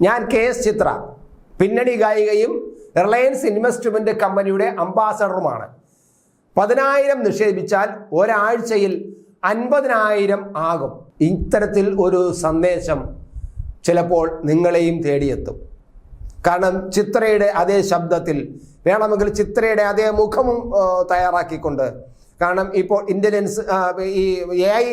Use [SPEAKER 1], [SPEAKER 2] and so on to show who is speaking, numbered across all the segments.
[SPEAKER 1] ഞാൻ K S ചിത്ര. പിന്നണി ഗായികയും റിലയൻസ് ഇൻവെസ്റ്റ്മെന്റ് കമ്പനിയുടെ അംബാസഡറുമാണ്. പതിനായിരം നിക്ഷേപിച്ചാൽ ഒരാഴ്ചയിൽ അൻപതിനായിരം ആകും. ഇത്തരത്തിൽ ഒരു സന്ദേശം ചിലപ്പോൾ നിങ്ങളെയും തേടിയെത്തും. കാരണം ചിത്രയുടെ അതേ ശബ്ദത്തിൽ വേണമെങ്കിൽ ചിത്രയുടെ അതേ മുഖവും ആ, തയ്യാറാക്കിക്കൊണ്ട് കാരണം ഇപ്പോൾ ഇന്റലിജൻസ് ഈ എ ഐ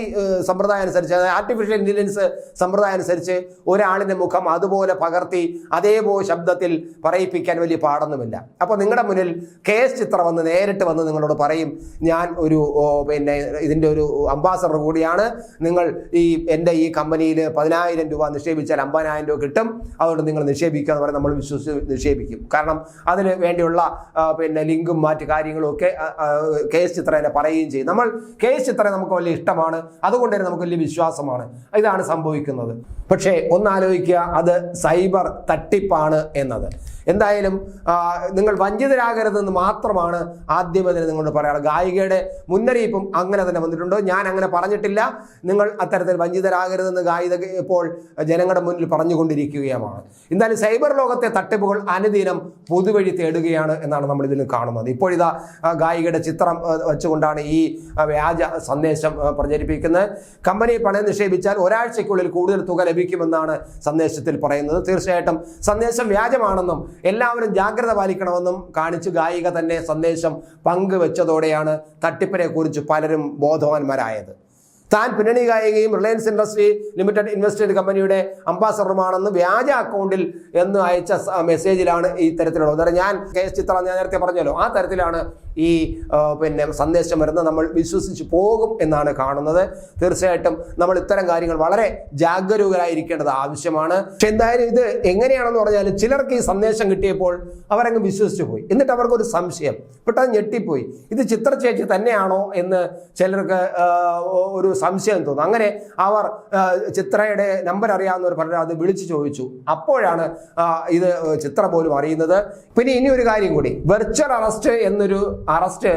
[SPEAKER 1] സമ്പ്രദായം അനുസരിച്ച് ആർട്ടിഫിഷ്യൽ ഇന്റലിജൻസ് സമ്പ്രദായം അനുസരിച്ച് ഒരാളിന്റെ മുഖം അതുപോലെ പകർത്തി അതേപോലെ ശബ്ദത്തിൽ പറയിപ്പിക്കാൻ വലിയ പാടൊന്നുമില്ല. അപ്പോൾ നിങ്ങളുടെ മുന്നിൽ കേസ് ചിത്രം വന്ന് നേരിട്ട് വന്ന് നിങ്ങളോട് പറയും ഞാൻ ഒരു പിന്നെ ഇതിന്റെ ഒരു അംബാസഡർ കൂടിയാണ്. നിങ്ങൾ ഈ എന്റെ ഈ കമ്പനിയിൽ പതിനായിരം രൂപ നിക്ഷേപിച്ചാൽ അമ്പതിനായിരം രൂപ കിട്ടും. അതുകൊണ്ട് നിങ്ങൾ നിക്ഷേപിക്കുക എന്ന് പറഞ്ഞാൽ നമ്മൾ വിശ്വസിച്ച് നിക്ഷേപിക്കും. കാരണം അതിന് വേണ്ടിയുള്ള പിന്നെ ലിങ്കും മറ്റു കാര്യങ്ങളും ഒക്കെ കേസ് ചിത്രം പറയുകയും ചെയ്യും. നമ്മൾ കെ എസ് ചിത്രയെ നമുക്ക് വലിയ ഇഷ്ടമാണ്. അതുകൊണ്ട് തന്നെ നമുക്ക് വലിയ വിശ്വാസമാണ്. ഇതാണ് സംഭവിക്കുന്നത്. പക്ഷേ ഒന്നാലോചിക്കുക അത് സൈബർ തട്ടിപ്പാണ് എന്നത്. എന്തായാലും നിങ്ങൾ വഞ്ചിതരാകരുതെന്ന് മാത്രമാണ് ആദ്യമേ തന്നെ നിങ്ങളോട് പറയാറ്. ഗായികയുടെ മുന്നറിയിപ്പും അങ്ങനെ തന്നെ വന്നിട്ടുണ്ട്. ഞാൻ അങ്ങനെ പറഞ്ഞിട്ടില്ല. നിങ്ങൾ അത്തരത്തിൽ വഞ്ചിതരാകരുതെന്ന് ഗായിക ഇപ്പോൾ ജനങ്ങളുടെ മുന്നിൽ പറഞ്ഞുകൊണ്ടിരിക്കുകയുമാണ്. എന്തായാലും സൈബർ ലോകത്തെ തട്ടിപ്പുകൾ അനുദിനം പുതുവഴി തേടുകയാണ് എന്നാണ് നമ്മൾ ഇതിൽ കാണുന്നത്. ഇപ്പോഴിതാ ഗായികയുടെ ചിത്രം വെച്ചുകൊണ്ടാണ് ഈ വ്യാജ സന്ദേശം പ്രചരിപ്പിക്കുന്നത്. കമ്പനി പണയം നിക്ഷേപിച്ചാൽ ഒരാഴ്ചയ്ക്കുള്ളിൽ കൂടുതൽ തുക ലഭിക്കുമെന്നാണ് സന്ദേശത്തിൽ പറയുന്നത്. തീർച്ചയായിട്ടും സന്ദേശം വ്യാജമാണെന്നും എല്ലാവരും ജാഗ്രത പാലിക്കണമെന്നും കാണിച്ച് ഗായിക തന്നെ സന്ദേശം പങ്കുവെച്ചതോടെയാണ് തട്ടിപ്പിനെ കുറിച്ച് പലരും ബോധവാന്മാരായത്. താൻ പിന്നണി ഗായികയും റിലയൻസ് ഇൻഡസ്ട്രി ലിമിറ്റഡ് ഇൻവെസ്റ്റഡ് കമ്പനിയുടെ അംബാസഡറുമാണെന്ന് വ്യാജ അക്കൗണ്ടിൽ എന്ന് അയച്ച മെസ്സേജിലാണ് ഈ തരത്തിലുള്ളത്. അന്നേരം ഞാൻ കെ എസ് ചിത്ര ഞാൻ നേരത്തെ പറഞ്ഞല്ലോ ആ തരത്തിലാണ് ഈ പിന്നെ സന്ദേശം വരുന്നത്. നമ്മൾ വിശ്വസിച്ച് പോകും എന്നാണ് കാണുന്നത്. തീർച്ചയായിട്ടും നമ്മൾ ഇത്തരം കാര്യങ്ങൾ വളരെ ജാഗരൂകരായിരിക്കേണ്ടത് ആവശ്യമാണ്. പക്ഷെ എന്തായാലും ഇത് എങ്ങനെയാണെന്ന് പറഞ്ഞാൽ ചിലർക്ക് ഈ സന്ദേശം കിട്ടിയപ്പോൾ അവരങ്ങ് വിശ്വസിച്ച് പോയി. എന്നിട്ട് അവർക്കൊരു സംശയം. പെട്ടെന്ന് ഞെട്ടിപ്പോയി. ഇത് ചിത്ര ചേച്ചി തന്നെയാണോ എന്ന് ചിലർക്ക് ഒരു സംശയം തോന്നും. അങ്ങനെ അവർ ചിത്രയുടെ നമ്പർ അറിയാവുന്നവർ പലരും അത് വിളിച്ചു ചോദിച്ചു. അപ്പോഴാണ് ഇത് ചിത്ര പോലും അറിയുന്നത്. പിന്നെ ഇനി ഒരു കാര്യം കൂടി. വെർച്വൽ അറസ്റ്റ് എന്നൊരു അറസ്റ്റ്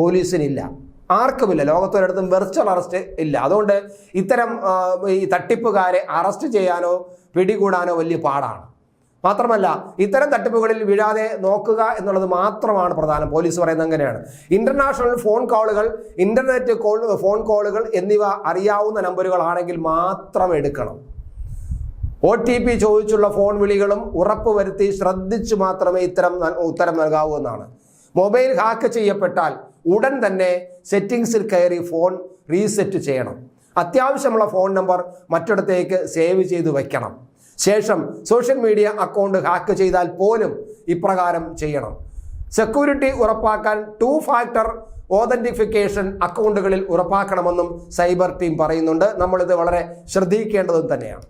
[SPEAKER 1] പോലീസിനില്ല. ആർക്കുമില്ല. ലോകത്തൊരിടത്തും വെർച്വൽ അറസ്റ്റ് ഇല്ല. അതുകൊണ്ട് ഇത്തരം ഈ തട്ടിപ്പുകാരെ അറസ്റ്റ് ചെയ്യാനോ പിടികൂടാനോ വലിയ പാടാണ്. മാത്രമല്ല ഇത്തരം തട്ടിപ്പുകളിൽ വീഴാതെ നോക്കുക എന്നുള്ളത് മാത്രമാണ് പ്രധാനം. പോലീസ് പറയുന്നത് അങ്ങനെയാണ്. ഇന്റർനാഷണൽ ഫോൺ കോളുകൾ ഇന്റർനെറ്റ് കോൾ ഫോൺ കോളുകൾ എന്നിവ അറിയാവുന്ന നമ്പറുകളാണെങ്കിൽ മാത്രം എടുക്കണം. ഒ ടി പി ചോദിച്ചുള്ള ഫോൺ വിളികളും ഉറപ്പുവരുത്തി ശ്രദ്ധിച്ചു മാത്രമേ ഇത്തരം ഉത്തരം നൽകാവൂ എന്നാണ്. മൊബൈൽ ഹാക്ക് ചെയ്യപ്പെട്ടാൽ ഉടൻ തന്നെ സെറ്റിംഗ്സിൽ കയറി ഫോൺ റീസെറ്റ് ചെയ്യണം. അത്യാവശ്യമുള്ള ഫോൺ നമ്പർ മറ്റിടത്തേക്ക് സേവ് ചെയ്ത് വയ്ക്കണം. ശേഷം സോഷ്യൽ മീഡിയ അക്കൗണ്ട് ഹാക്ക് ചെയ്താൽ പോലും ഇപ്രകാരം ചെയ്യണം. സെക്യൂരിറ്റി ഉറപ്പാക്കാൻ ടു ഫാക്ടർ ഓതന്റിഫിക്കേഷൻ അക്കൗണ്ടുകളിൽ ഉറപ്പാക്കണമെന്നും സൈബർ ടീം പറയുന്നുണ്ട്. നമ്മളിത് വളരെ ശ്രദ്ധിക്കേണ്ടതും തന്നെയാണ്.